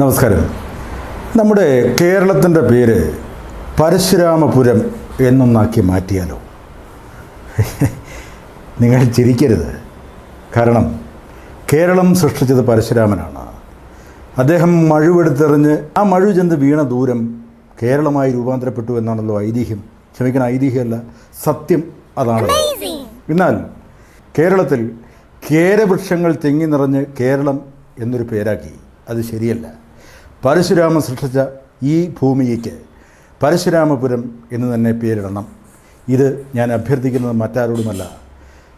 നമസ്കാരം. നമ്മുടെ കേരളത്തിന്റെ പേര് പരശുരാമപുരം എന്നൊന്നാക്കി മാറ്റിയാലോ? നിങ്ങൾ ചിരിക്കരുത്. കാരണം കേരളം സൃഷ്ടിച്ചത് പരശുരാമനാണ്. അദ്ദേഹം മഴുവെടുത്തെറിഞ്ഞ് ആ മഴു ചെന്ന് വീണ ദൂരം കേരളമായി രൂപാന്തരപ്പെട്ടു എന്നാണല്ലോ ഐതിഹ്യം. ക്ഷമിക്കണം ഐതിഹ്യമല്ല സത്യം അതാണ് എന്നാൽ കേരളത്തിൽ കേരവൃക്ഷങ്ങൾ തെങ്ങി നിറഞ്ഞ് കേരളം എന്നൊരു പേരാക്കി. അത് ശരിയല്ല. പരശുരാമൻ സൃഷ്ടിച്ച ഈ ഭൂമിക്ക് പരശുരാമപുരം എന്ന് തന്നെ പേരിടണം. ഇത് ഞാൻ അഭ്യർത്ഥിക്കുന്നത് മറ്റാരോടുമല്ല.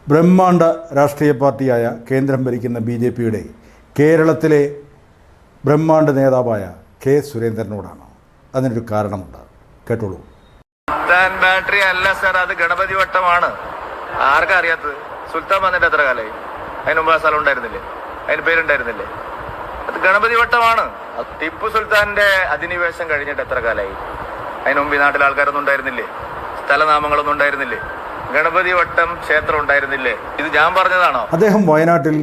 ബ്രഹ്മാണ്ഡ രാഷ്ട്രീയ പാർട്ടിയായ കേന്ദ്രം ഭരിക്കുന്ന ബി ജെ പിയുടെ കേരളത്തിലെ ബ്രഹ്മാണ്ഡ നേതാവായ കെ സുരേന്ദ്രനോടാണ്. അതിനൊരു കാരണമുണ്ട്. കേട്ടോളൂ. ബാറ്ററി അല്ല സർ അത് ഗണപതി വട്ടമാണ്. ആർക്കറിയാത്തത് സുൽത്താൻ വന്നിട്ട് എത്ര കാലായി? അതിന് മുമ്പ് ആ സ്ഥലം ഉണ്ടായിരുന്നില്ലേ? അതിന് പേരുണ്ടായിരുന്നില്ലേ? അത് ഗണപതി വട്ടമാണ്. ടിപ്പു സുൽത്താന്റെ അധിനിവേശം കഴിഞ്ഞിട്ട് എത്ര കാലമായി? അതിന് മുമ്പ് ഈ നാട്ടിൽ ആൾക്കാരൊന്നും ഉണ്ടായിരുന്നില്ലേ? സ്ഥലനാമങ്ങളൊന്നും ഉണ്ടായിരുന്നില്ലേ? ഗണപതി വട്ടം ക്ഷേത്രം ഉണ്ടായിരുന്നില്ലേ? ഇത് ഞാൻ പറഞ്ഞതാണോ? അദ്ദേഹം വയനാട്ടിൽ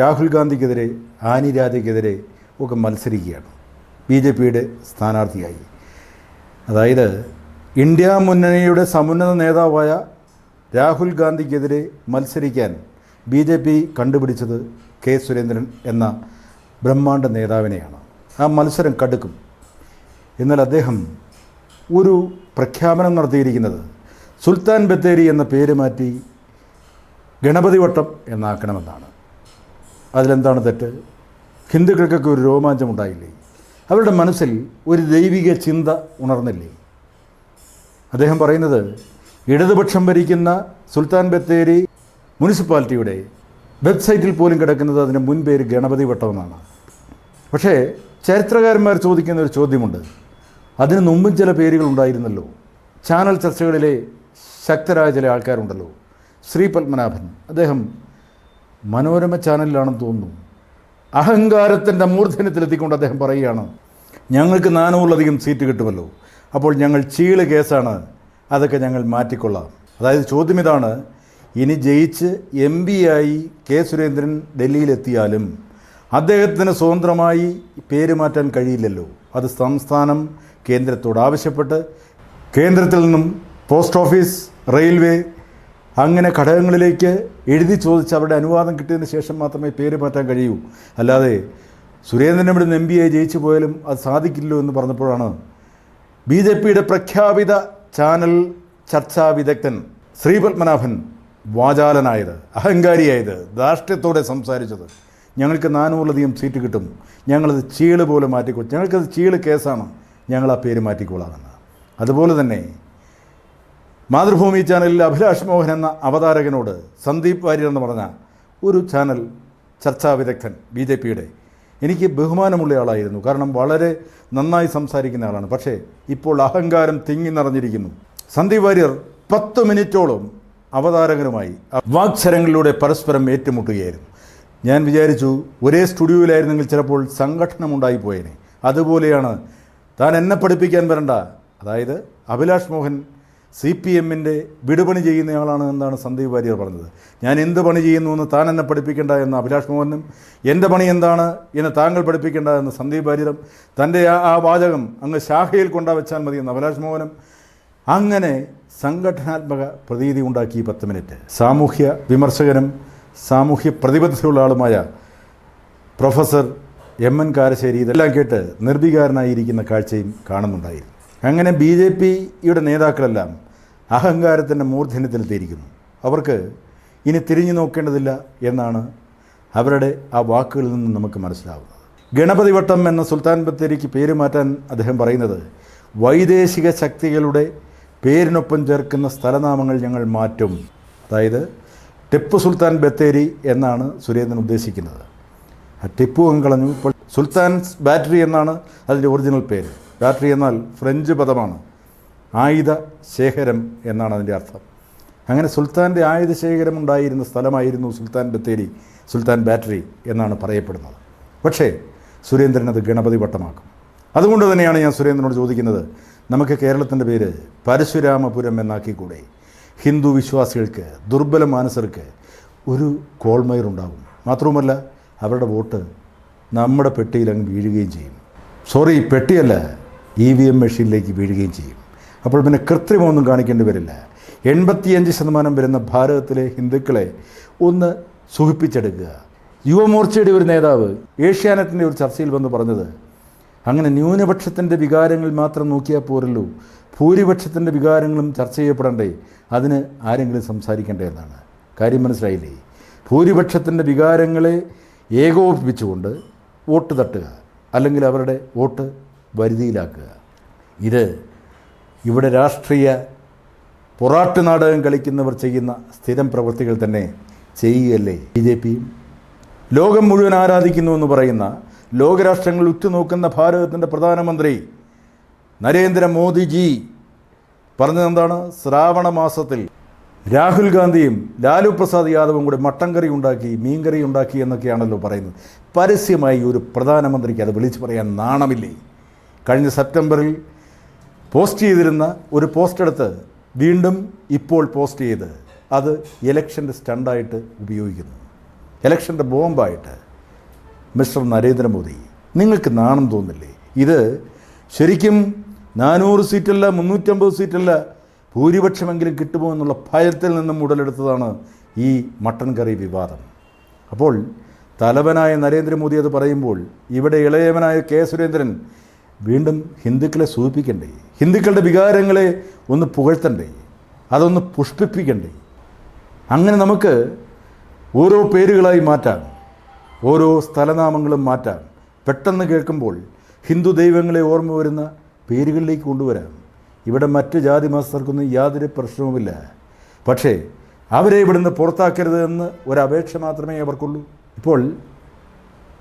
രാഹുൽ ഗാന്ധിക്കെതിരെ ആനി രാജയ്ക്കെതിരെ ഒക്കെ മത്സരിക്കുകയാണ്. ബി ജെ പിയുടെ സ്ഥാനാർത്ഥിയായി. അതായത് ഇന്ത്യ മുന്നണിയുടെ സമുന്നത നേതാവായ രാഹുൽ ഗാന്ധിക്കെതിരെ മത്സരിക്കാൻ ബി ജെ പി കണ്ടുപിടിച്ചത് കെ സുരേന്ദ്രൻ എന്ന ബ്രഹ്മാണ്ഡ നേതാവിനെയാണ്. ആ മത്സരം കടുക്കും. എന്നാൽ അദ്ദേഹം ഒരു പ്രഖ്യാപനം നടത്തിയിരിക്കുന്നത് സുൽത്താൻ ബത്തേരി എന്ന പേര് മാറ്റി ഗണപതി വട്ടം എന്നാക്കണമെന്നാണ്. അതിലെന്താണ് തെറ്റ്? ഹിന്ദുക്കൾക്കൊക്കെ ഒരു രോമാഞ്ചമുണ്ടായില്ലേ അവരുടെ മനസ്സിൽ ഒരു ദൈവിക ചിന്ത ഉണർന്നില്ലേ? അദ്ദേഹം പറയുന്നത് ഇടതുപക്ഷം ഭരിക്കുന്ന സുൽത്താൻ ബത്തേരി മുനിസിപ്പാലിറ്റിയുടെ വെബ്സൈറ്റിൽ പോലും കിടക്കുന്നത് അതിന്റെ മുൻപേര് ഗണപതി വട്ടം എന്നാണ് പക്ഷേ ചരിത്രകാരന്മാർ ചോദിക്കുന്ന ഒരു ചോദ്യമുണ്ട്. അതിന് മുമ്പും ചില പേരുകൾ ഉണ്ടായിരുന്നല്ലോ. ചാനൽ ചർച്ചകളിലെ ശക്തരായ ചില ആൾക്കാരുണ്ടല്ലോ. ശ്രീ പത്മനാഭൻ. അദ്ദേഹം മനോരമ ചാനലിലാണെന്ന് തോന്നുന്നു. അഹങ്കാരത്തിന്റെ മൂർധന്യത്തിലെത്തിക്കൊണ്ട് അദ്ദേഹം പറയുകയാണ് ഞങ്ങൾക്ക് നാനൂറിലധികം സീറ്റ് കിട്ടുമല്ലോ. അപ്പോൾ ഞങ്ങൾ ചീൾ കേസാണ്. അതൊക്കെ ഞങ്ങൾ മാറ്റിക്കൊള്ളാം. അതായത് ചോദ്യം ഇതാണ് ഇനി ജയിച്ച് എം ആയി കെ സുരേന്ദ്രൻ ഡൽഹിയിലെത്തിയാലും അദ്ദേഹത്തിന് സ്വതന്ത്രമായി പേര് മാറ്റാൻ കഴിയില്ലല്ലോ. അത് സംസ്ഥാനം കേന്ദ്രത്തോട് ആവശ്യപ്പെട്ട് കേന്ദ്രത്തിൽ നിന്നും പോസ്റ്റ് ഓഫീസ് റെയിൽവേ അങ്ങനെ ഘടകങ്ങളിലേക്ക് എഴുതി ചോദിച്ച് അവരുടെ അനുവാദം കിട്ടിയതിന് ശേഷം മാത്രമേ പേര് മാറ്റാൻ കഴിയൂ. അല്ലാതെ സുരേന്ദ്രൻ ഇവിടുന്ന് എം ആയി ജയിച്ചു പോയാലും അത് സാധിക്കില്ലല്ലോ എന്ന് പറഞ്ഞപ്പോഴാണ് ബി ജെ പിയുടെ പ്രഖ്യാപിത ചാനൽ ചർച്ചാ വിദഗ്ധൻ ശ്രീ പത്മനാഭൻ വാചാലനായത് അഹങ്കാരിയായത് ധാർഷ്ട്യത്തോടെ സംസാരിച്ചത്. ഞങ്ങൾക്ക് നാനൂറിലധികം സീറ്റ് കിട്ടും. ഞങ്ങളത് ചീൾ പോലെ മാറ്റിക്കൊള്ളു ഞങ്ങൾക്കത് ചീൾ കേസാണ്. ഞങ്ങൾ ആ പേര് മാറ്റിക്കൊള്ളാമെന്ന്. അതുപോലെ തന്നെ മാതൃഭൂമി ചാനലിൽ അഭിലാഷ് മോഹൻ എന്ന അവതാരകനോട് സന്ദീപ് വാര്യർ എന്ന് പറഞ്ഞ ഒരു ചാനൽ ചർച്ചാ വിദഗ്ധൻ ബി ജെ പിയുടെ എനിക്ക് ബഹുമാനമുള്ള ആളായിരുന്നു. കാരണം വളരെ നന്നായി സംസാരിക്കുന്ന ആളാണ്. പക്ഷേ ഇപ്പോൾ അഹങ്കാരം തിങ്ങി നിറഞ്ഞിരിക്കുന്നു. സന്ദീപ് വാര്യർ പത്ത് മിനിറ്റോളം അവതാരകനുമായി വാക്സരങ്ങളിലൂടെ പരസ്പരം ഏറ്റുമുട്ടുകയായിരുന്നു. ഞാൻ വിചാരിച്ചു ഒരേ സ്റ്റുഡിയോയിലായിരുന്നെങ്കിൽ ചിലപ്പോൾ സംഘടനമുണ്ടായി പോയേനെ. അതുപോലെയാണ് താൻ എന്നെ പഠിപ്പിക്കാൻ വരണ്ട. അതായത് അഭിലാഷ് മോഹൻ സി പി എമ്മിന്റെ വിടുപണി ചെയ്യുന്നയാളാണ് എന്നാണ് സന്ദീപ് വാര്യർ പറഞ്ഞത്. ഞാൻ എന്ത് പണി ചെയ്യുന്നു എന്ന് താൻ എന്നെ പഠിപ്പിക്കേണ്ട എന്ന് അഭിലാഷ് മോഹനും എന്റെ പണി എന്താണ് എന്നെ താങ്കൾ പഠിപ്പിക്കേണ്ട എന്ന് സന്ദീപ് വാര്യരും തന്റെ ആ വാചകം അങ്ങ് ശാഖയിൽ കൊണ്ടാ വെച്ചാൽ മതി എന്ന് അഭിലാഷ് മോഹനും അങ്ങനെ സംഘടനാത്മക പ്രതീതി ഉണ്ടാക്കി പത്ത് മിനിറ്റ്. സാമൂഹ്യ വിമർശകനും സാമൂഹ്യ പ്രതിബദ്ധതയുള്ള ആളുമായ പ്രൊഫസർ എം എൻ കാരശ്ശേരി ഇതെല്ലാം കേട്ട് നിർവികാരനായിരിക്കുന്ന കാഴ്ചയും കാണുന്നുണ്ടായിരുന്നു. അങ്ങനെ ബി ജെ പിയുടെ നേതാക്കളെല്ലാം അഹങ്കാരത്തിന്റെ മൂർധന്യത്തിലെത്തിയിരിക്കുന്നു. അവർക്ക് ഇനി തിരിഞ്ഞു നോക്കേണ്ടതില്ല എന്നാണ് അവരുടെ ആ വാക്കുകളിൽ നിന്ന് നമുക്ക് മനസ്സിലാവുന്നത്. ഗണപതി വട്ടം എന്ന സുൽത്താൻ ബത്തേരിക്ക് പേര് മാറ്റാൻ അദ്ദേഹം പറയുന്നത് വൈദേശിക ശക്തികളുടെ പേരിനൊപ്പം ചേർക്കുന്ന സ്ഥലനാമങ്ങൾ ഞങ്ങൾ മാറ്റും. അതായത് ടിപ്പു സുൽത്താൻ ബത്തേരി എന്നാണ് സുരേന്ദ്രൻ ഉദ്ദേശിക്കുന്നത്. ആ ടിപ്പു അങ്ങ് കളഞ്ഞു. ഇപ്പോൾ സുൽത്താൻസ് ബാറ്ററി എന്നാണ് അതിന്റെ ഒറിജിനൽ പേര്. ബാറ്ററി എന്നാൽ ഫ്രഞ്ച് പദമാണ്. ആയുധ ശേഖരം എന്നാണ് അതിന്റെ അർത്ഥം. അങ്ങനെ സുൽത്താന്റെ ആയുധ ശേഖരം ഉണ്ടായിരുന്ന സ്ഥലമായിരുന്നു സുൽത്താൻ ബത്തേരി സുൽത്താൻ ബാറ്ററി എന്നാണ് പറയപ്പെടുന്നത്. പക്ഷേ സുരേന്ദ്രൻ അത് ഗണപതി വട്ടമാക്കും അതുകൊണ്ട് തന്നെയാണ് ഞാൻ സുരേന്ദ്രനോട് ചോദിക്കുന്നത് നമുക്ക് കേരളത്തിന്റെ പേര് പരശുരാമപുരം എന്നാക്കിക്കൂടെ? ഹിന്ദു വിശ്വാസികൾക്ക് ദുർബല മാനസർക്ക് ഒരു കോൾമയറുണ്ടാകും മാത്രവുമല്ല അവരുടെ വോട്ട് നമ്മുടെ പെട്ടിയിൽ അങ്ങ് വീഴുകയും ചെയ്യും. സോറി പെട്ടിയല്ല ഇ വി എം മെഷീനിലേക്ക് വീഴുകയും ചെയ്യും. അപ്പോൾ പിന്നെ കൃത്രിമമൊന്നും കാണിക്കേണ്ടി വരില്ല. എൺപത്തിയഞ്ച് ശതമാനം വരുന്ന ഭാരതത്തിലെ ഹിന്ദുക്കളെ ഒന്ന് സുഖിപ്പിച്ചെടുക്കുക. യുവമോർച്ചയുടെ ഒരു നേതാവ് ഏഷ്യാനെറ്റിന്റെ ഒരു ചർച്ചയിൽ വന്ന് പറഞ്ഞത് അങ്ങനെ ന്യൂനപക്ഷത്തിന്റെ വികാരങ്ങൾ മാത്രം നോക്കിയാൽ പോരല്ലോ. ഭൂരിപക്ഷത്തിന്റെ വികാരങ്ങളും ചർച്ച ചെയ്യപ്പെടണ്ടേ? അതിന് ആരെങ്കിലും സംസാരിക്കണ്ടേ എന്നാണ്. കാര്യം മനസ്സിലായില്ലേ? ഭൂരിപക്ഷത്തിന്റെ വികാരങ്ങളെ ഏകോപിപ്പിച്ചുകൊണ്ട് വോട്ട് തട്ടുക അല്ലെങ്കിൽ അവരുടെ വോട്ട് വരുതിയിലാക്കുക. ഇത് ഇവിടെ രാഷ്ട്രീയ പൊറാട്ട് നാടകം കളിക്കുന്നവർ ചെയ്യുന്ന സ്ഥിരം പ്രവൃത്തികൾ തന്നെ ചെയ്യുകയല്ലേ? ബി ജെ പിയും ലോകം മുഴുവൻ ആരാധിക്കുന്നു എന്ന് പറയുന്ന ലോകരാഷ്ട്രങ്ങൾ ഉറ്റുനോക്കുന്ന ഭാരതത്തിന്റെ പ്രധാനമന്ത്രി നരേന്ദ്രമോദിജി പറഞ്ഞത് എന്താണ് ശ്രാവണ മാസത്തിൽ രാഹുൽ ഗാന്ധിയും ലാലു പ്രസാദ് യാദവും കൂടി മട്ടൻ കറി ഉണ്ടാക്കി മീൻകറി ഉണ്ടാക്കി എന്നൊക്കെയാണല്ലോ പറയുന്നത്. പരസ്യമായി ഒരു പ്രധാനമന്ത്രിക്ക് അത് വിളിച്ചു പറയാൻ നാണമില്ലേ? കഴിഞ്ഞ സെപ്റ്റംബറിൽ പോസ്റ്റ് ചെയ്തിരുന്ന ഒരു പോസ്റ്റ് എടുത്ത് വീണ്ടും ഇപ്പോൾ പോസ്റ്റ് ചെയ്ത് അത് ഇലക്ഷന്റെ സ്റ്റണ്ടായിട്ട് ഉപയോഗിക്കുന്നു. ഇലക്ഷന്റെ ബോംബായിട്ട്. മിസ്റ്റർ നരേന്ദ്രമോദി നിങ്ങൾക്ക് നാണം തോന്നില്ലേ? ഇത് ശരിക്കും നാനൂറ് സീറ്റല്ല മുന്നൂറ്റമ്പത് സീറ്റല്ല ഭൂരിപക്ഷമെങ്കിലും കിട്ടുമോ എന്നുള്ള ഭയത്തിൽ നിന്നും ഉടലെടുത്തതാണ് ഈ മട്ടൻ കറി വിവാദം. അപ്പോൾ തലവനായ നരേന്ദ്രമോദി അത് പറയുമ്പോൾ ഇവിടെ ഇളയവനായ കെ സുരേന്ദ്രൻ വീണ്ടും ഹിന്ദുക്കളെ സൂചിപ്പിക്കണ്ടേ? ഹിന്ദുക്കളുടെ വികാരങ്ങളെ ഒന്ന് പുകഴ്ത്തണ്ടേ? അതൊന്ന് പുഷ്പിപ്പിക്കണ്ടേ അങ്ങനെ നമുക്ക് ഓരോ പേരുകളായി മാറ്റാം. ഓരോ സ്ഥലനാമങ്ങളും മാറ്റാം പെട്ടെന്ന് കേൾക്കുമ്പോൾ ഹിന്ദു ദൈവങ്ങളെ ഓർമ്മ വരുന്ന പേരുകളിലേക്ക് കൊണ്ടുവരാം. ഇവിടെ മറ്റ് ജാതി മതസ്ഥർക്കൊന്നും യാതൊരു പ്രശ്നവുമില്ല. പക്ഷേ അവരെ ഇവിടുന്ന് പുറത്താക്കരുത് എന്ന് ഒരപേക്ഷ മാത്രമേ അവർക്കുള്ളൂ. ഇപ്പോൾ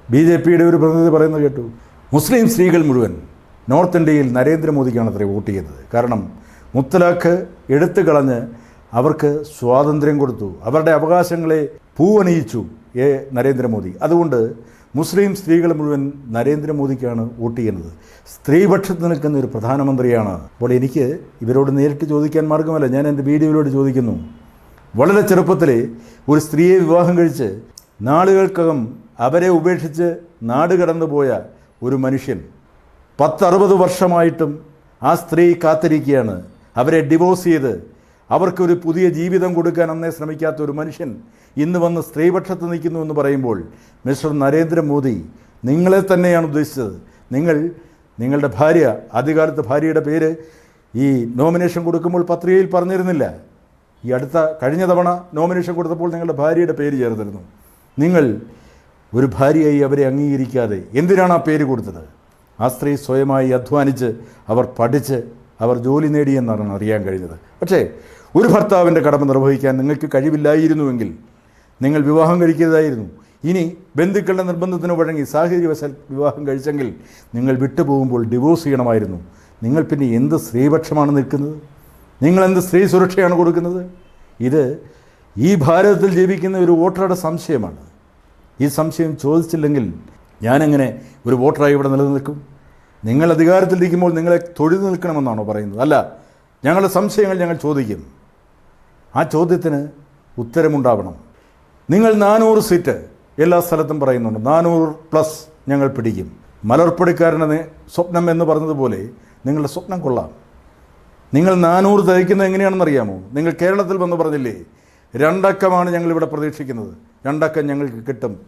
ബി ജെ പിയുടെ ഒരു പ്രതിനിധി പറയുന്നത് കേട്ടു മുസ്ലിം സ്ത്രീകൾ മുഴുവൻ നോർത്ത് ഇന്ത്യയിൽ നരേന്ദ്രമോദിക്കാണ് അത്രേ വോട്ട് ചെയ്തത്. കാരണം മുത്തലാഖ് എടുത്തു കളഞ്ഞ് അവർക്ക് സ്വാതന്ത്ര്യം കൊടുത്തു. അവരുടെ അവകാശങ്ങളെ പൂവണിയിച്ചു എ നരേന്ദ്രമോദി. അതുകൊണ്ട് മുസ്ലിം സ്ത്രീകൾ മുഴുവൻ നരേന്ദ്രമോദിക്കാണ് വോട്ട് ചെയ്യുന്നത്. സ്ത്രീപക്ഷത്ത് നിൽക്കുന്ന ഒരു പ്രധാനമന്ത്രിയാണ്. അപ്പോൾ എനിക്ക് ഇവരോട് നേരിട്ട് ചോദിക്കാൻ മാർഗമല്ല ഞാൻ എന്റെ വീഡിയോയിലൂടെ ചോദിക്കുന്നു. വളരെ ചെറുപ്പത്തിൽ ഒരു സ്ത്രീയെ വിവാഹം കഴിച്ച് നാളുകൾക്കകം അവരെ ഉപേക്ഷിച്ച് നാട് കടന്നുപോയ ഒരു മനുഷ്യൻ പത്തറുപത് വർഷമായിട്ടും ആ സ്ത്രീ കാത്തിരിക്കുകയാണ്. അവരെ ഡിവോഴ്സ് ചെയ്ത് അവർക്കൊരു പുതിയ ജീവിതം കൊടുക്കാൻ അന്നേ ശ്രമിക്കാത്ത ഒരു മനുഷ്യൻ ഇന്ന് വന്ന് സ്ത്രീപക്ഷത്ത് നിൽക്കുന്നു എന്ന് പറയുമ്പോൾ മിസ്റ്റർ നരേന്ദ്രമോദി നിങ്ങളെ തന്നെയാണ് ഉദ്ദേശിച്ചത്. നിങ്ങൾ നിങ്ങളുടെ ഭാര്യ ആദ്യകാലത്ത് ഭാര്യയുടെ പേര് ഈ നോമിനേഷൻ കൊടുക്കുമ്പോൾ പത്രികയിൽ പറഞ്ഞിരുന്നില്ല. ഈ അടുത്ത കഴിഞ്ഞ തവണ നോമിനേഷൻ കൊടുത്തപ്പോൾ നിങ്ങളുടെ ഭാര്യയുടെ പേര് ചേർത്തിരുന്നു നിങ്ങൾ ഒരു ഭാര്യയായി അവരെ അംഗീകരിക്കാതെ എന്തിനാണ് ആ പേര് കൊടുത്തത്? ആ സ്ത്രീ സ്വയമായി അധ്വാനിച്ച് അവർ പഠിച്ച് അവർ ജോലി നേടിയെന്നാണ് അറിയാൻ കഴിഞ്ഞത്. പക്ഷേ ഒരു ഭർത്താവിന്റെ കടമ നിർവഹിക്കാൻ നിങ്ങൾക്ക് കഴിവില്ലായിരുന്നുവെങ്കിൽ നിങ്ങൾ വിവാഹം കഴിക്കരുതായിരുന്നു ഇനി ബന്ധുക്കളുടെ നിർബന്ധത്തിന് വഴങ്ങി സാഹചര്യവശാൽ വിവാഹം കഴിച്ചെങ്കിൽ നിങ്ങൾ വിട്ടുപോകുമ്പോൾ ഡിവോഴ്സ് ചെയ്യണമായിരുന്നു. നിങ്ങൾ പിന്നെ എന്ത് സ്ത്രീപക്ഷമാണ് നിൽക്കുന്നത്? നിങ്ങൾ എന്ത് സ്ത്രീ സുരക്ഷയാണ് കൊടുക്കുന്നത്? ഇത് ഈ ഭാരതത്തിൽ ജീവിക്കുന്ന ഒരു വോട്ടറുടെ സംശയമാണ്. ഈ സംശയം ചോദിച്ചില്ലെങ്കിൽ ഞാനെങ്ങനെ ഒരു വോട്ടറായി ഇവിടെ നിലനിൽക്കും? നിങ്ങൾ അധികാരത്തിലിരിക്കുമ്പോൾ നിങ്ങളെ തൊഴിൽ നിൽക്കണമെന്നാണോ പറയുന്നത്? അല്ല ഞങ്ങളുടെ സംശയങ്ങൾ ഞങ്ങൾ ചോദിക്കും. ആ ചോദ്യത്തിന് ഉത്തരമുണ്ടാവണം. നിങ്ങൾ നാനൂറ് സീറ്റ് എല്ലാ സ്ഥലത്തും പറയുന്നുണ്ട്. നാനൂറ് പ്ലസ് ഞങ്ങൾ പിടിക്കും. മലർപ്പടിക്കാരന്റെ നേ- സ്വപ്നം എന്ന് പറഞ്ഞതുപോലെ നിങ്ങളുടെ സ്വപ്നം കൊള്ളാം. നിങ്ങൾ നാനൂറ് തയ്ക്കുന്നത് എങ്ങനെയാണെന്നറിയാമോ? നിങ്ങൾ കേരളത്തിൽ വന്ന് പറഞ്ഞില്ലേ രണ്ടക്കമാണ് ഞങ്ങളിവിടെ പ്രതീക്ഷിക്കുന്നത്. രണ്ടക്കം ഞങ്ങൾക്ക് കിട്ടും.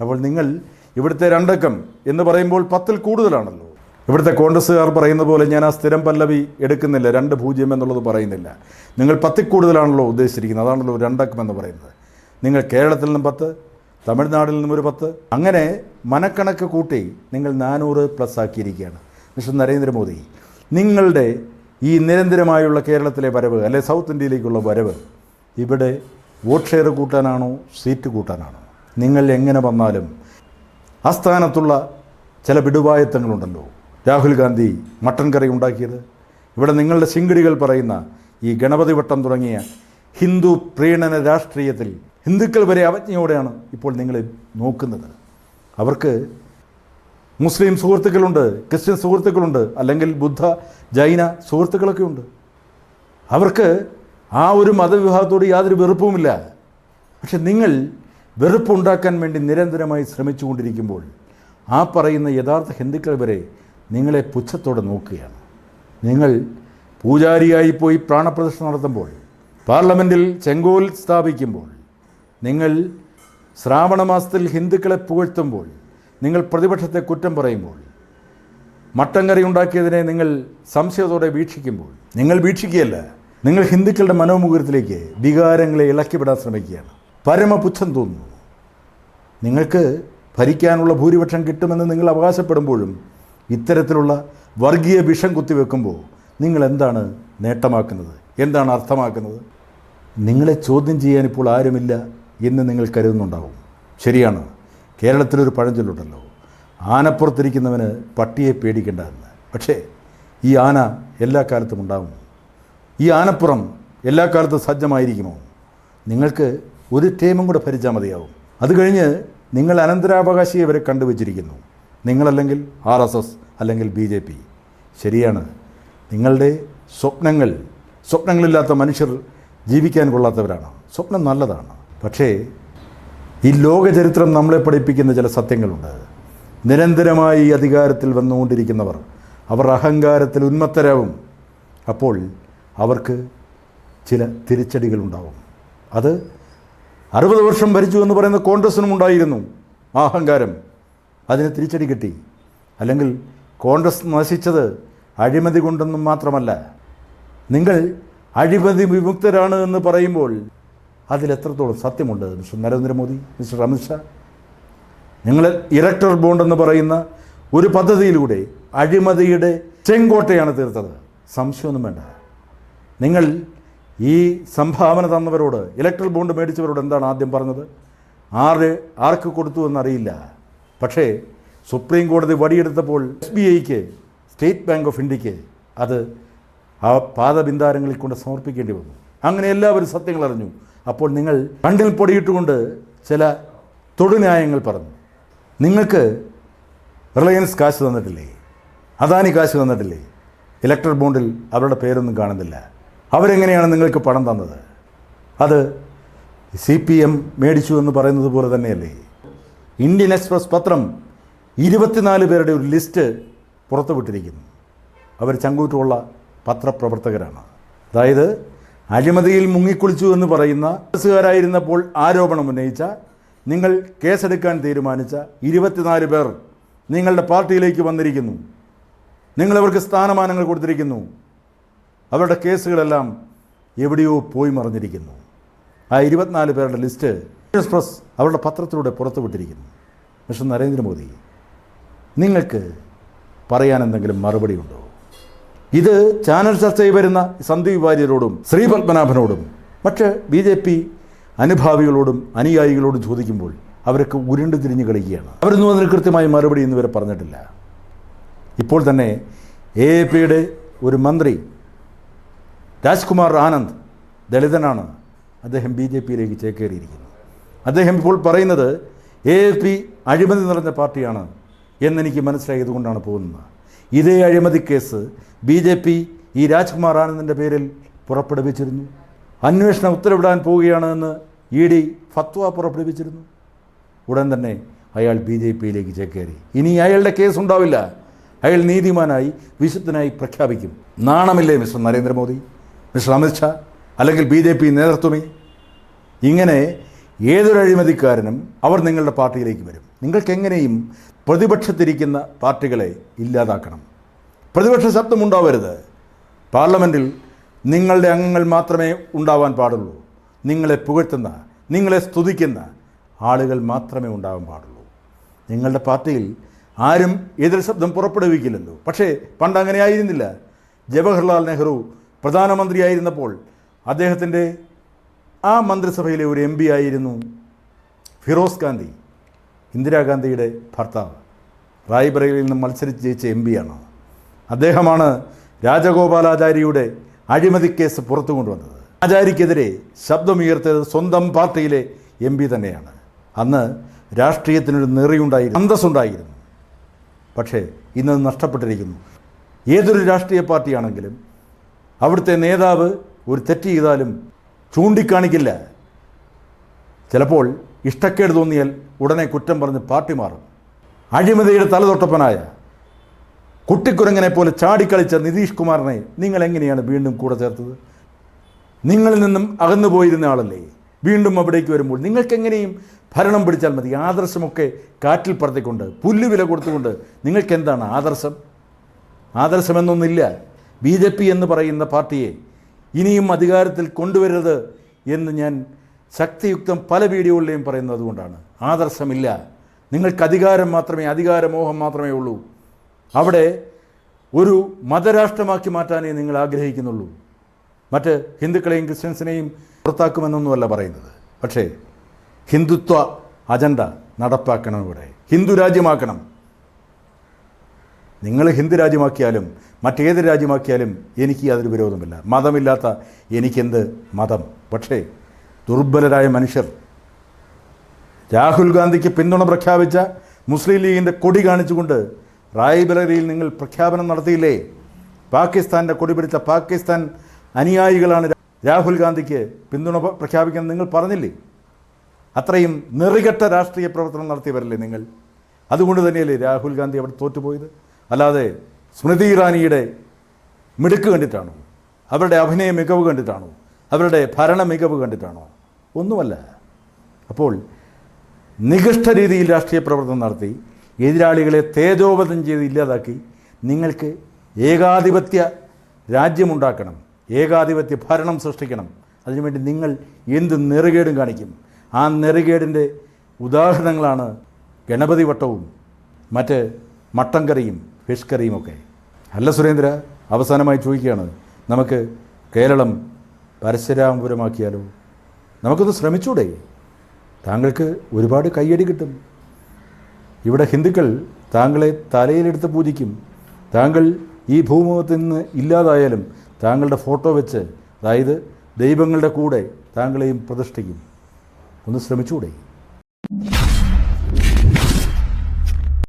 അപ്പോൾ നിങ്ങൾ ഇവിടുത്തെ രണ്ടക്കം എന്ന് പറയുമ്പോൾ പത്തിൽ കൂടുതലാണല്ലോ. ഇവിടുത്തെ കോൺഗ്രസ്സുകാർ പറയുന്ന പോലെ ഞാൻ ആ സ്ഥിരം പല്ലവി എടുക്കുന്നില്ല രണ്ട് പൂജ്യം എന്നുള്ളത് പറയുന്നില്ല. നിങ്ങൾ പത്തിൽ കൂടുതലാണല്ലോ ഉദ്ദേശിച്ചിരിക്കുന്നത് അതാണല്ലോ രണ്ടക്കം എന്ന് പറയുന്നത്. നിങ്ങൾ കേരളത്തിൽ നിന്നും പത്ത് തമിഴ്നാട്ടിൽ നിന്നും ഒരു പത്ത്. അങ്ങനെ മനക്കണക്ക് കൂട്ടി നിങ്ങൾ നാനൂറ് പ്ലസ് ആക്കിയിരിക്കുകയാണ്. മിസ്റ്റർ നരേന്ദ്രമോദി നിങ്ങളുടെ ഈ നിരന്തരമായുള്ള കേരളത്തിലെ വരവ് അല്ലെ സൗത്ത് ഇന്ത്യയിലേക്കുള്ള വരവ് ഇവിടെ വോട്ട് ഷെയർ കൂട്ടാനാണോ സീറ്റ് കൂട്ടാനാണോ? നിങ്ങൾ എങ്ങനെ വന്നാലും ആസ്ഥാനത്തുള്ള ചില വിടുവായത്തങ്ങളുണ്ടല്ലോ രാഹുൽ ഗാന്ധി മട്ടൻ കറി ഉണ്ടാക്കിയത്. ഇവിടെ നിങ്ങളുടെ ശിങ്കിടികൾ പറയുന്ന ഈ ഗണപതി വട്ടം തുടങ്ങിയ ഹിന്ദു പ്രീണന രാഷ്ട്രീയത്തിൽ ഹിന്ദുക്കൾ വരെ അവജ്ഞയോടെയാണ് ഇപ്പോൾ നിങ്ങൾ നോക്കുന്നത്. അവർക്ക് മുസ്ലിം സുഹൃത്തുക്കളുണ്ട് ക്രിസ്ത്യൻ സുഹൃത്തുക്കളുണ്ട് അല്ലെങ്കിൽ ബുദ്ധ ജൈന സുഹൃത്തുക്കളൊക്കെ ഉണ്ട്. അവർക്ക് ആ ഒരു മതവിഭാഗത്തോട് യാതൊരു വെറുപ്പുമില്ല. പക്ഷെ നിങ്ങൾ വെറുപ്പുണ്ടാക്കാൻ വേണ്ടി നിരന്തരമായി ശ്രമിച്ചുകൊണ്ടിരിക്കുമ്പോൾ ആ പറയുന്ന യഥാർത്ഥ ഹിന്ദുക്കൾ വരെ നിങ്ങളെ പുച്ഛത്തോടെ നോക്കുകയാണ്. നിങ്ങൾ പൂജാരിയായി പോയി പ്രാണപ്രതിഷ്ഠ നടത്തുമ്പോൾ പാർലമെന്റിൽ ചെങ്കോൽ സ്ഥാപിക്കുമ്പോൾ നിങ്ങൾ ശ്രാവണ മാസത്തിൽ ഹിന്ദുക്കളെ പുകഴ്ത്തുമ്പോൾ നിങ്ങൾ പ്രതിപക്ഷത്തെ കുറ്റം പറയുമ്പോൾ മട്ടങ്കറി ഉണ്ടാക്കിയതിനെ നിങ്ങൾ സംശയത്തോടെ വീക്ഷിക്കുമ്പോൾ നിങ്ങൾ വീക്ഷിക്കുകയല്ല നിങ്ങൾ ഹിന്ദുക്കളുടെ മനോമുഖത്തിലേക്ക് വികാരങ്ങളെ ഇളക്കിവിടാൻ ശ്രമിക്കുകയാണ്. പരമപുച്ഛം തോന്നുന്നു. നിങ്ങൾക്ക് ഭരിക്കാനുള്ള ഭൂരിപക്ഷം കിട്ടുമെന്ന് നിങ്ങൾ അവകാശപ്പെടുമ്പോഴും ഇത്തരത്തിലുള്ള വർഗീയ വിഷം കുത്തിവെക്കുമ്പോൾ നിങ്ങൾ എന്താണ് നേട്ടമാക്കുന്നത്? എന്താണ് അർത്ഥമാക്കുന്നത്? നിങ്ങളെ ചോദ്യം ചെയ്യാൻ ഇപ്പോൾ ആരുമില്ല എന്ന് നിങ്ങൾ കരുതുന്നുണ്ടാവും. ശരിയാണ്. കേരളത്തിലൊരു പഴഞ്ചൊല്ലുണ്ടല്ലോ. ആനപ്പുറത്തിരിക്കുന്നവന് പട്ടിയെ പേടിക്കേണ്ട എന്ന് പക്ഷേ ഈ ആന എല്ലാ കാലത്തും ഉണ്ടാകുമോ? ഈ ആനപ്പുറം എല്ലാ കാലത്തും സജ്ജമായിരിക്കുമോ? നിങ്ങൾക്ക് ഒരു ടീമും കൂടെ ഭരിച്ചാൽ മതിയാവും. അത് കഴിഞ്ഞ് നിങ്ങൾ അനന്തരാവകാശിയെ വരെ കണ്ടുവച്ചിരിക്കുന്നു. നിങ്ങളല്ലെങ്കിൽ ആർ എസ് എസ് അല്ലെങ്കിൽ ബി ജെ പി. ശരിയാണ്. നിങ്ങളുടെ സ്വപ്നങ്ങൾ സ്വപ്നങ്ങളില്ലാത്ത മനുഷ്യർ ജീവിക്കാൻ കൊള്ളാത്തവരാണ്. സ്വപ്നം നല്ലതാണ്. പക്ഷേ ഈ ലോകചരിത്രം നമ്മളെ പഠിപ്പിക്കുന്ന ചില സത്യങ്ങളുണ്ട്. നിരന്തരമായി അധികാരത്തിൽ വന്നുകൊണ്ടിരിക്കുന്നവർ അവർ അഹങ്കാരത്തിൽ ഉന്മത്തരാവും. അപ്പോൾ അവർക്ക് ചില തിരിച്ചടികളുണ്ടാവും. അത് അറുപത് വർഷം ഭരിച്ചു എന്ന് പറയുന്ന കോൺഗ്രസിനും ഉണ്ടായിരുന്നു അഹങ്കാരം. അതിന് തിരിച്ചടി കിട്ടി. അല്ലെങ്കിൽ കോൺഗ്രസ് നശിച്ചത് അഴിമതി കൊണ്ടൊന്നും മാത്രമല്ല. നിങ്ങൾ അഴിമതി വിമുക്തരാണ് എന്ന് പറയുമ്പോൾ അതിലെത്രത്തോളം സത്യമുണ്ട്? മിസ്റ്റർ നരേന്ദ്രമോദി മിസ്റ്റർ അമിത്ഷാ നിങ്ങൾ ഇലക്ടർ ബോണ്ട് എന്ന് പറയുന്ന ഒരു പദ്ധതിയിലൂടെ അഴിമതിയുടെ ചെങ്കോട്ടയാണ് തീർത്തത്. സംശയമൊന്നും വേണ്ട. നിങ്ങൾ ഈ സംഭാവന തന്നവരോട് ഇലക്ട്രൽ ബോണ്ട് മേടിച്ചവരോട് എന്താണ് ആദ്യം പറഞ്ഞത്? ആര് ആർക്ക് കൊടുത്തു എന്നറിയില്ല. പക്ഷേ സുപ്രീം കോടതി വടിയെടുത്തപ്പോൾ എസ് ബി ഐക്ക് സ്റ്റേറ്റ് ബാങ്ക് ഓഫ് ഇന്ത്യയ്ക്ക് അത് ആ പാദബിന്ദാരങ്ങളിൽ കൊണ്ട് സമർപ്പിക്കേണ്ടി വന്നു. അങ്ങനെ എല്ലാവരും സത്യങ്ങൾ അറിഞ്ഞു. അപ്പോൾ നിങ്ങൾ കണ്ടിൽ പൊടിയിട്ടുകൊണ്ട് ചില തൊടുന്യായങ്ങൾ പറഞ്ഞു. നിങ്ങൾക്ക് റിലയൻസ് കാശ് തന്നിട്ടില്ലേ? അദാനി കാശ് തന്നിട്ടില്ലേ? ഇലക്ട്രിക് ബോണ്ടിൽ അവരുടെ പേരൊന്നും കാണുന്നില്ല. അവരെങ്ങനെയാണ് നിങ്ങൾക്ക് പണം തന്നത്? അത് സി പി എം മേടിച്ചു എന്ന് പറയുന്നത് പോലെ തന്നെയല്ലേ? ഇന്ത്യൻ എക്സ്പ്രസ് പത്രം ഇരുപത്തിനാല് പേരുടെ ഒരു ലിസ്റ്റ് പുറത്തുവിട്ടിരിക്കുന്നു. അവർ ചങ്കൂറ്റുള്ള പത്രപ്രവർത്തകരാണ്. അതായത് അഴിമതിയിൽ മുങ്ങിക്കുളിച്ചു എന്ന് പറയുന്ന കേസുകാരായിരുന്നപ്പോൾ ആരോപണം ഉന്നയിച്ച നിങ്ങൾ കേസെടുക്കാൻ തീരുമാനിച്ച ഇരുപത്തിനാല് പേർ നിങ്ങളുടെ പാർട്ടിയിലേക്ക് വന്നിരിക്കുന്നു. നിങ്ങളവർക്ക് സ്ഥാനമാനങ്ങൾ കൊടുത്തിരിക്കുന്നു. അവരുടെ കേസുകളെല്ലാം എവിടെയോ പോയി മറിഞ്ഞിരിക്കുന്നു. ആ ഇരുപത്തിനാല് പേരുടെ ലിസ്റ്റ് എക്സ്പ്രസ് അവരുടെ പത്രത്തിലൂടെ പുറത്തുവിട്ടിരിക്കുന്നു. മിസ്റ്റർ നരേന്ദ്രമോദി നിങ്ങൾക്ക് പറയാൻ എന്തെങ്കിലും മറുപടി ഉണ്ടോ? ഇത് ചാനൽ ചർച്ചയിൽ വരുന്ന സന്ദീപ് വാര്യരോടും ശ്രീ പത്മനാഭനോടും മറ്റ് ബി ജെ പി അനുഭാവികളോടും അനുയായികളോടും ചോദിക്കുമ്പോൾ അവരൊക്കെ ഉരുണ്ട് തിരിഞ്ഞ് കളിക്കുകയാണ്. അവരൊന്നും അതിന് കൃത്യമായി മറുപടി ഇന്ന് വരെ പറഞ്ഞിട്ടില്ല. ഇപ്പോൾ തന്നെ എ എ പിയുടെ ഒരു മന്ത്രി രാജ്കുമാർ ആനന്ദ് ദളിതനാണ്. അദ്ദേഹം ബി ജെ പിയിലേക്ക് ചേക്കേറിയിരിക്കുന്നു. അദ്ദേഹം ഇപ്പോൾ പറയുന്നത് എ എ പി അഴിമതി നിറഞ്ഞ പാർട്ടിയാണ് എന്നെനിക്ക് മനസ്സിലായത് കൊണ്ടാണ് പോകുന്നത്. ഇതേ അഴിമതി കേസ് ബി ജെ പി ഈ രാജ്കുമാർ ആനന്ദിന്റെ പേരിൽ പുറപ്പെടുവിച്ചിരുന്നു. അന്വേഷണം ഉത്തരവിടാൻ പോവുകയാണ് എന്ന് ഇ ഡി ഫത്വ പുറപ്പെടുവിച്ചിരുന്നു. ഉടൻ തന്നെ അയാൾ ബി ജെ പിയിലേക്ക് ചേക്കേറി. ഇനി അയാളുടെ കേസ് ഉണ്ടാവില്ല. അയാൾ നീതിമാനായി വിശുദ്ധനായി പ്രഖ്യാപിക്കും. നാണമില്ലേ മിസ്റ്റർ നരേന്ദ്രമോദി? മിസ്റ്റർ അമിത്ഷാ അല്ലെങ്കിൽ ബി ജെ പി നേതൃത്വമേ. ഇങ്ങനെ ഏതൊരു അഴിമതിക്കാരനും അവർ നിങ്ങളുടെ പാർട്ടിയിലേക്ക് വരും. നിങ്ങൾക്ക് എങ്ങനെയും പ്രതിപക്ഷത്തിരിക്കുന്ന പാർട്ടികളെ ഇല്ലാതാക്കണം. പ്രതിപക്ഷ ശബ്ദമുണ്ടാവരുത് പാർലമെന്റിൽ നിങ്ങളുടെ അംഗങ്ങൾ മാത്രമേ ഉണ്ടാവാൻ പാടുള്ളൂ. നിങ്ങളെ പുകഴ്ത്തുന്ന നിങ്ങളെ സ്തുതിക്കുന്ന ആളുകൾ മാത്രമേ ഉണ്ടാവാൻ പാടുള്ളൂ. നിങ്ങളുടെ പാർട്ടിയിൽ ആരും എതിർ ശബ്ദം പുറപ്പെടുവിക്കില്ലല്ലോ പക്ഷേ പണ്ട് അങ്ങനെ ആയിരുന്നില്ല. ജവഹർലാൽ നെഹ്റു പ്രധാനമന്ത്രിയായിരുന്നപ്പോൾ അദ്ദേഹത്തിന്റെ ആ മന്ത്രിസഭയിലെ ഒരു എം ആയിരുന്നു ഫിറോസ് ഗാന്ധി ഇന്ദിരാഗാന്ധിയുടെ ഭർത്താവ്. റായ്ബറയിൽ നിന്ന് മത്സരിച്ച് ജയിച്ച എം പിയാണ് അദ്ദേഹമാണ് രാജഗോപാലാചാര്യയുടെ അഴിമതി കേസ് പുറത്തു കൊണ്ടുവന്നത്. ആചാര്യക്കെതിരെ ശബ്ദമുയർത്തിയത് സ്വന്തം പാർട്ടിയിലെ എം പി തന്നെയാണ്. അന്ന് രാഷ്ട്രീയത്തിനൊരു നിറയുണ്ടായിരുന്നു അന്തസ്സുണ്ടായിരുന്നു. പക്ഷേ ഇന്ന് അത് നഷ്ടപ്പെട്ടിരിക്കുന്നു. ഏതൊരു രാഷ്ട്രീയ പാർട്ടിയാണെങ്കിലും അവിടുത്തെ നേതാവ് ഒരു തെറ്റ് ചെയ്താലും ചൂണ്ടിക്കാണിക്കില്ല. ചിലപ്പോൾ ഇഷ്ടക്കേട് തോന്നിയാൽ ഉടനെ കുറ്റം പറഞ്ഞ് പാർട്ടി മാറും. അഴിമതിയുടെ തലതൊട്ടപ്പനായ കുട്ടിക്കുരങ്ങനെ പോലെ ചാടിക്കളിച്ച നിതീഷ് കുമാറിനെ നിങ്ങൾ എങ്ങനെയാണ് വീണ്ടും കൂടെ ചേർത്തത്? നിങ്ങളിൽ നിന്നും അകന്നു പോയിരുന്ന ആളല്ലേ? വീണ്ടും അവിടേക്ക് വരുമ്പോൾ നിങ്ങൾക്ക് എങ്ങനെയും ഭരണം പിടിച്ചാൽ മതി. ആദർശമൊക്കെ കാറ്റിൽ പറത്തിക്കൊണ്ട് പുല്ലുവില കൊടുത്തുകൊണ്ട് നിങ്ങൾക്കെന്താണ് ആദർശം? ആദർശമെന്നൊന്നില്ല ബി ജെ പി എന്ന് പറയുന്ന പാർട്ടിയെ ഇനിയും അധികാരത്തിൽ കൊണ്ടുവരരുത് എന്ന് ഞാൻ ശക്തിയുക്തം പല വീഡിയോകളിലെയും പറയുന്നത് അതുകൊണ്ടാണ് ആദർശമില്ല. നിങ്ങൾക്ക് അധികാരം മാത്രമേ അധികാരമോഹം മാത്രമേ ഉള്ളൂ. അവിടെ ഒരു മതരാഷ്ട്രമാക്കി മാറ്റാനേ നിങ്ങൾ ആഗ്രഹിക്കുന്നുള്ളൂ. മറ്റ് ഹിന്ദുക്കളെയും ക്രിസ്ത്യൻസിനെയും പുറത്താക്കുമെന്നൊന്നുമല്ല പറയുന്നത്. പക്ഷേ ഹിന്ദുത്വ അജണ്ട നടപ്പാക്കണം ഇവിടെ. ഹിന്ദു രാജ്യമാക്കണം. നിങ്ങൾ ഹിന്ദു രാജ്യമാക്കിയാലും മറ്റേത് രാജ്യമാക്കിയാലും എനിക്ക് യാതൊരു വിരോധമില്ല. മതമില്ലാത്ത എനിക്കെന്ത് മതം? പക്ഷേ ദുർബലരായ മനുഷ്യർ രാഹുൽ ഗാന്ധിക്ക് പിന്തുണ പ്രഖ്യാപിച്ച മുസ്ലിം ലീഗിന്റെ കൊടി കാണിച്ചുകൊണ്ട് റായ്ബലറിയിൽ നിങ്ങൾ പ്രഖ്യാപനം നടത്തിയില്ലേ? പാകിസ്ഥാന്റെ കൊടി പിടിച്ച പാകിസ്ഥാൻ അനുയായികളാണ് രാഹുൽ ഗാന്ധിക്ക് പിന്തുണ പ്രഖ്യാപിക്കാൻ നിങ്ങൾ പറഞ്ഞില്ലേ? അത്രയും നെറികെട്ട രാഷ്ട്രീയ പ്രവർത്തനം നടത്തിയവരല്ലേ നിങ്ങൾ? അതുകൊണ്ട് തന്നെയല്ലേ രാഹുൽ ഗാന്ധി അവിടെ തോറ്റുപോയത്? അല്ലാതെ സ്മൃതി ഇറാനിയുടെ മിടുക്ക് കണ്ടിട്ടാണോ? അവരുടെ അഭിനയ മികവ് കണ്ടിട്ടാണോ? അവരുടെ ഭരണ മികവ് കണ്ടിട്ടാണോ? ഒന്നുമല്ല. അപ്പോൾ നികൃഷ്ട രീതിയിൽ രാഷ്ട്രീയ പ്രവർത്തനം നടത്തി എതിരാളികളെ തേജോവധം ചെയ്ത് ഇല്ലാതാക്കി നിങ്ങൾക്ക് ഏകാധിപത്യ രാജ്യമുണ്ടാക്കണം ഏകാധിപത്യ ഭരണം സൃഷ്ടിക്കണം. അതിനുവേണ്ടി നിങ്ങൾ എന്ത് നെറുകേടും കാണിക്കും? ആ നെറുകേടിന്റെ ഉദാഹരണങ്ങളാണ് ഗണപതി വട്ടവും മറ്റ് മട്ടൻ കറിയും ഫിഷ് കറിയുമൊക്കെ. അല്ല സുരേന്ദ്ര അവസാനമായി ചോദിക്കുകയാണ്. നമുക്ക് കേരളം പരശുരാമപുരമാക്കിയാലോ? നമുക്കൊന്ന് ശ്രമിച്ചൂടെ? താങ്കൾക്ക് ഒരുപാട് കയ്യടി കിട്ടും. ഇവിടെ ഹിന്ദുക്കൾ താങ്കളെ തലയിലെടുത്ത് പൂജിക്കും. താങ്കൾ ഈ ഭൂമുഖത്ത് നിന്ന് ഇല്ലാതായാലും താങ്കളുടെ ഫോട്ടോ വെച്ച് അതായത് ദൈവങ്ങളുടെ കൂടെ താങ്കളെയും പ്രതിഷ്ഠിക്കും. ഒന്ന് ശ്രമിച്ചൂടെ?